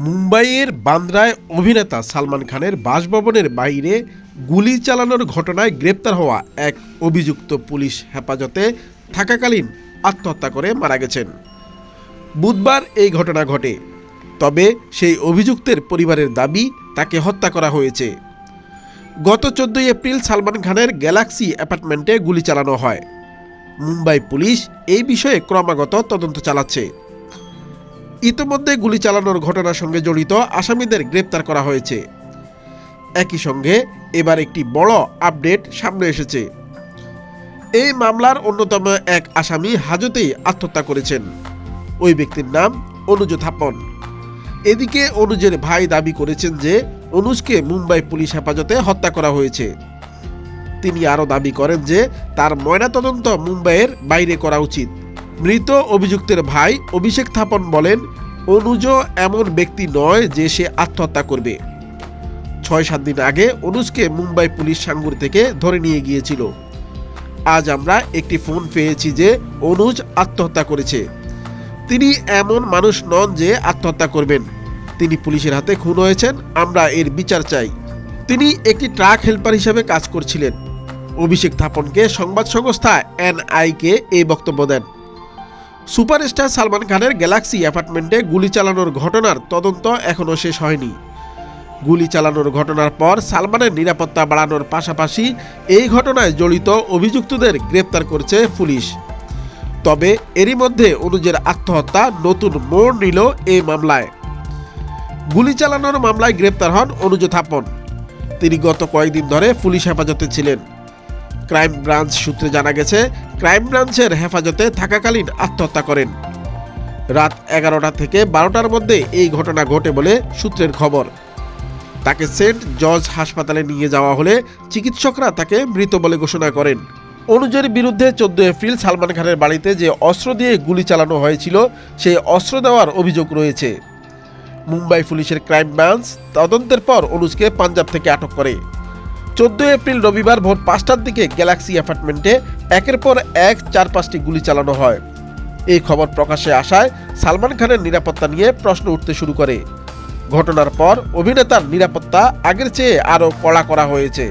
মুম্বাইয়ের বান্দ্রায় অভিনেতা সালমান খানের বাসভবনের বাইরে গুলি চালানোর ঘটনায় গ্রেপ্তার হওয়া এক অভিযুক্ত পুলিশ হেফাজতে থাকাকালীন আত্মহত্যা করে মারা গেছেন। বুধবার এই ঘটনা ঘটে, তবে সেই অভিযুক্তের পরিবারের দাবি তাকে হত্যা করা হয়েছে। গত চোদ্দই এপ্রিল সালমান খানের গ্যালাক্সি অ্যাপার্টমেন্টে গুলি চালানো হয়। মুম্বাই পুলিশ এই বিষয়ে ক্রমাগত তদন্ত চালাচ্ছে। ইতোমধ্যে গুলি চালানোর ঘটনার সঙ্গে জড়িত আসামিদের গ্রেপ্তার করা হয়েছে। একই সঙ্গে এবার একটি বড় আপডেট সামনে এসেছে। এই মামলার অন্যতম এক আসামি হাজতেই আত্মহত্যা করেছেন। ওই ব্যক্তির নাম অনুজ থাপন। এদিকে অনুজের ভাই দাবি করেছেন যে অনুজকে মুম্বাই পুলিশ হেফাজতে হত্যা করা হয়েছে। তিনি আরও দাবি করেন যে তার ময়নাতদন্ত মুম্বাইয়ের বাইরে করা উচিত। মৃত অভিযুক্তের ভাই অভিষেক থাপন বলেন, অনুজ এমন ব্যক্তি নয় যে সে আত্মহত্যা করবে। ছয় সাত দিন আগে অনুজকে মুম্বাই পুলিশ সাঙ্গুর থেকে ধরে নিয়ে গিয়েছিল। আজ আমরা একটি ফোন পেয়েছি যে অনুজ আত্মহত্যা করেছে। তিনি এমন মানুষ নন যে আত্মহত্যা করবেন। তিনি পুলিশের হাতে খুন হয়েছেন, আমরা এর বিচার চাই। তিনি একটি ট্রাক হেল্পার হিসেবে কাজ করছিলেন। অভিষেক থাপনকে সংবাদ সংস্থা এনআইকে এই বক্তব্য দেন। সুপারস্টার সালমান খানের গ্যালাক্সি অ্যাপার্টমেন্টে গুলি চালানোর ঘটনার তদন্ত এখনও শেষ হয়নি। গুলি চালানোর ঘটনার পর সালমানের নিরাপত্তা বাড়ানোর পাশাপাশি এই ঘটনায় জড়িত অভিযুক্তদের গ্রেপ্তার করছে পুলিশ। তবে এরই মধ্যে অনুজের আত্মহত্যা নতুন মোড় নিল এই মামলায়। গুলি চালানোর মামলায় গ্রেপ্তার হন অনুজ থাপন। তিনি গত কয়েকদিন ধরে পুলিশ হেফাজতে ছিলেন। ক্রাইম ব্রাঞ্চ সূত্রে জানা গেছে, ক্রাইম ব্রাঞ্চের হেফাজতে থাকাকালীন আত্মহত্যা করেন। রাত এগারোটা থেকে বারোটার মধ্যে এই ঘটনা ঘটে বলে সূত্রের খবর। তাকে সেন্ট জর্জ হাসপাতালে নিয়ে যাওয়া হলে চিকিৎসকরা তাকে মৃত বলে ঘোষণা করেন। অনুজের বিরুদ্ধে চোদ্দ এপ্রিল সালমান খানের বাড়িতে যে অস্ত্র দিয়ে গুলি চালানো হয়েছিল, সেই অস্ত্র দেওয়ার অভিযোগ রয়েছে। মুম্বাই পুলিশের ক্রাইম ব্রাঞ্চ তদন্তের পর অনুজকে পাঞ্জাব থেকে আটক করে। চোদ্দ এপ্রিল রবিবার ভোর পাঁচটার দিকে গ্যালাক্সি অ্যাপার্টমেন্টে একের পর এক চার পাঁচটি গুলি চালানো হয়। এই খবর প্রকাশে আসায় সালমান খানের নিরাপত্তা নিয়ে প্রশ্ন উঠতে শুরু করে। ঘটনার পর অভিনেতার নিরাপত্তা আগের চেয়ে আরও কড়া করা হয়েছে।